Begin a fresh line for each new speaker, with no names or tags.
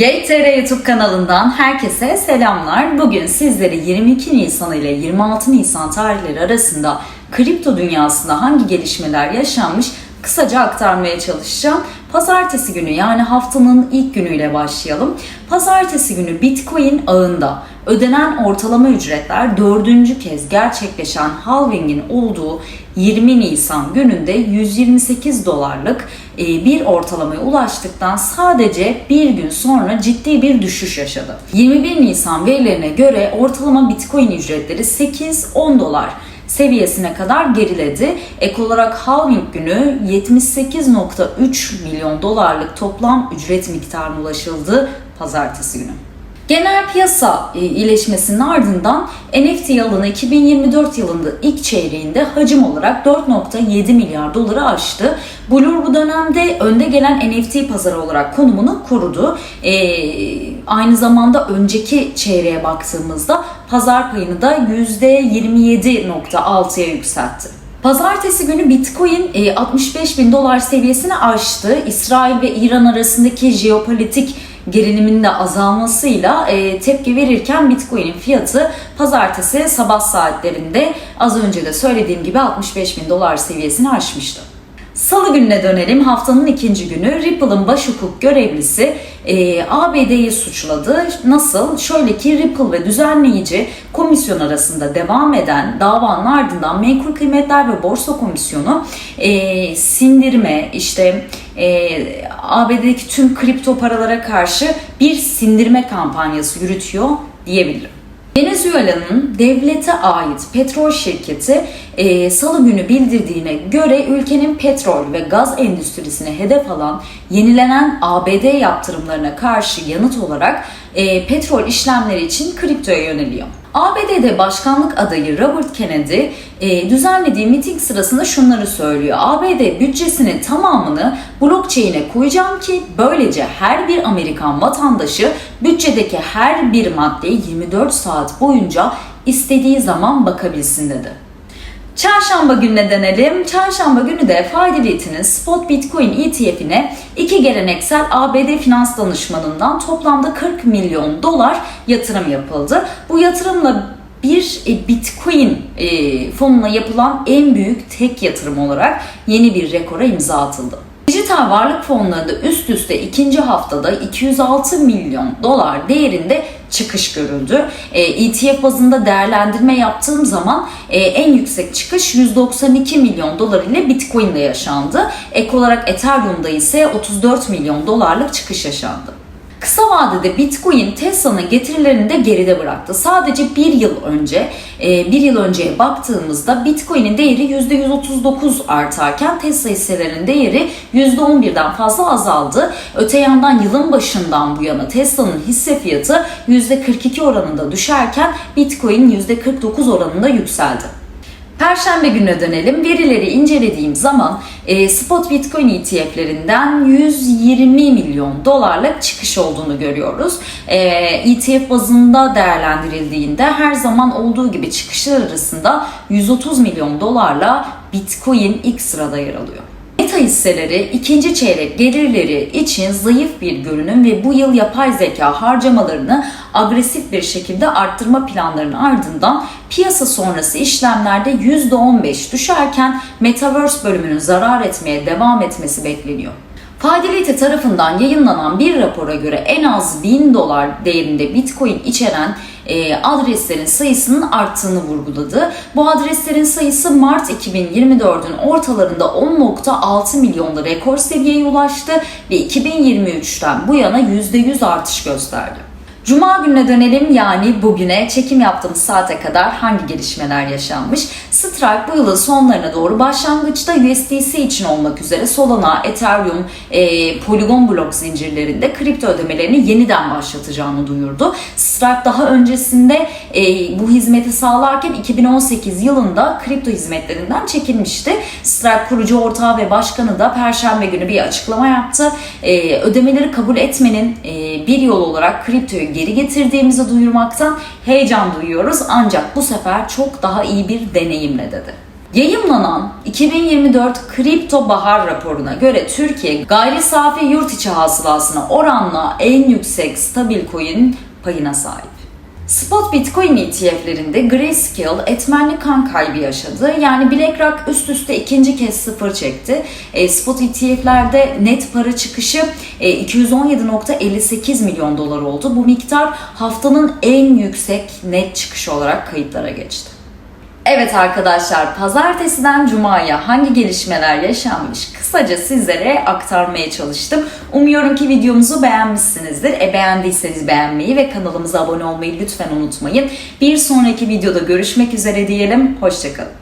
GTR YouTube kanalından herkese selamlar. Bugün sizlere 22 Nisan ile 26 Nisan tarihleri arasında kripto dünyasında hangi gelişmeler yaşanmış kısaca aktarmaya çalışacağım. Pazartesi günü yani haftanın ilk günüyle başlayalım. Pazartesi günü Bitcoin ağında ödenen ortalama ücretler dördüncü kez gerçekleşen halvingin olduğu 20 Nisan gününde 128 dolarlık e, bir ortalamaya ulaştıktan sadece bir gün sonra ciddi bir düşüş yaşadı. 21 Nisan verilerine göre ortalama Bitcoin ücretleri 8-10 dolar seviyesine kadar geriledi. Ek olarak halving günü 78.3 milyon dolarlık toplam ücret miktarına ulaşıldı pazartesi günü. Genel piyasa e, iyileşmesinin ardından NFT alanı 2024 yılında ilk çeyreğinde hacim olarak 4.7 milyar doları aştı. Blur bu dönemde önde gelen NFT pazarı olarak konumunu korudu. Ee, aynı zamanda önceki çeyreğe baktığımızda pazar payını da %27.6'ya yükseltti. Pazartesi günü Bitcoin e, 65 bin dolar seviyesini aştı. İsrail ve İran arasındaki jeopolitik gerilimin de azalmasıyla e, tepki verirken Bitcoin'in fiyatı pazartesi sabah saatlerinde az önce de söylediğim gibi 65 bin dolar seviyesini aşmıştı. Salı gününe dönelim. Haftanın ikinci günü Ripple'ın baş hukuk görevlisi e, ABD'yi suçladı. Nasıl? Şöyle ki Ripple ve düzenleyici komisyon arasında devam eden davanın ardından Menkul Kıymetler ve Borsa Komisyonu e, sindirme, işte e, ABD'deki tüm kripto paralara karşı bir sindirme kampanyası yürütüyor diyebilirim. Venezuela'nın devlete ait petrol şirketi e, salı günü bildirdiğine göre ülkenin petrol ve gaz endüstrisine hedef alan yenilenen ABD yaptırımlarına karşı yanıt olarak e, petrol işlemleri için kriptoya yöneliyor. ABD'de başkanlık adayı Robert Kennedy e, düzenlediği miting sırasında şunları söylüyor. ABD bütçesinin tamamını blockchain'e koyacağım ki böylece her bir Amerikan vatandaşı bütçedeki her bir maddeye 24 saat boyunca istediği zaman bakabilsin dedi. Çarşamba gününe dönelim. Çarşamba günü de Fidelity Spot Bitcoin ETF'ine iki geleneksel ABD finans danışmanından toplamda 40 milyon dolar yatırım yapıldı. Bu yatırımla bir e, Bitcoin e, fonuna yapılan en büyük tek yatırım olarak yeni bir rekora imza atıldı. Dijital varlık fonlarında üst üste ikinci haftada 206 milyon dolar değerinde çıkış görüldü. E, ETF bazında değerlendirme yaptığım zaman e, en yüksek çıkış 192 milyon dolar ile Bitcoin'de yaşandı. Ek olarak Ethereum'da ise 34 milyon dolarlık çıkış yaşandı. Kısa vadede Bitcoin Tesla'nın getirilerini de geride bıraktı. Sadece bir yıl önce, e, bir yıl önceye baktığımızda Bitcoin'in değeri %139 artarken Tesla hisselerinin değeri %11'den fazla azaldı. Öte yandan yılın başından bu yana Tesla'nın hisse fiyatı %42 oranında düşerken Bitcoin %49 oranında yükseldi. Perşembe gününe dönelim. Verileri incelediğim zaman e, spot Bitcoin ETF'lerinden 120 milyon dolarlık çıkış olduğunu görüyoruz. E, ETF bazında değerlendirildiğinde her zaman olduğu gibi çıkışlar arasında 130 milyon dolarla Bitcoin ilk sırada yer alıyor. Hisseleri ikinci çeyrek gelirleri için zayıf bir görünüm ve bu yıl yapay zeka harcamalarını agresif bir şekilde arttırma planlarının ardından piyasa sonrası işlemlerde %15 düşerken Metaverse bölümünün zarar etmeye devam etmesi bekleniyor. Fidelity tarafından yayınlanan bir rapora göre en az 1000 dolar değerinde Bitcoin içeren e, adreslerin sayısının arttığını vurguladı. Bu adreslerin sayısı Mart 2024'ün ortalarında 10.6 milyonda rekor seviyeye ulaştı ve 2023'ten bu yana %100 artış gösterdi. Cuma gününe dönelim yani bugüne çekim yaptığımız saate kadar hangi gelişmeler yaşanmış? Strike bu yılın sonlarına doğru başlangıçta USDC için olmak üzere Solana, Ethereum, e, Polygon blok zincirlerinde kripto ödemelerini yeniden başlatacağını duyurdu. Strike daha öncesinde e, bu hizmeti sağlarken 2018 yılında kripto hizmetlerinden çekilmişti. Strike kurucu ortağı ve başkanı da Perşembe günü bir açıklama yaptı. E, ödemeleri kabul etmenin e, bir yol olarak kriptoyu geri getirdiğimizi duyurmaktan heyecan duyuyoruz ancak bu sefer çok daha iyi bir deneyimle dedi. Yayımlanan 2024 Kripto Bahar raporuna göre Türkiye gayri safi yurt içi hasılasına oranla en yüksek stabil coin payına sahip. Spot Bitcoin ETF'lerinde Grayscale etmenli kan kaybı yaşadı. Yani BlackRock üst üste ikinci kez sıfır çekti. E, Spot ETF'lerde net para çıkışı e, 217.58 milyon dolar oldu. Bu miktar haftanın en yüksek net çıkışı olarak kayıtlara geçti. Evet arkadaşlar, pazartesiden cumaya hangi gelişmeler yaşanmış kısaca sizlere aktarmaya çalıştım. Umuyorum ki videomuzu beğenmişsinizdir. E beğendiyseniz beğenmeyi ve kanalımıza abone olmayı lütfen unutmayın. Bir sonraki videoda görüşmek üzere diyelim. Hoşçakalın.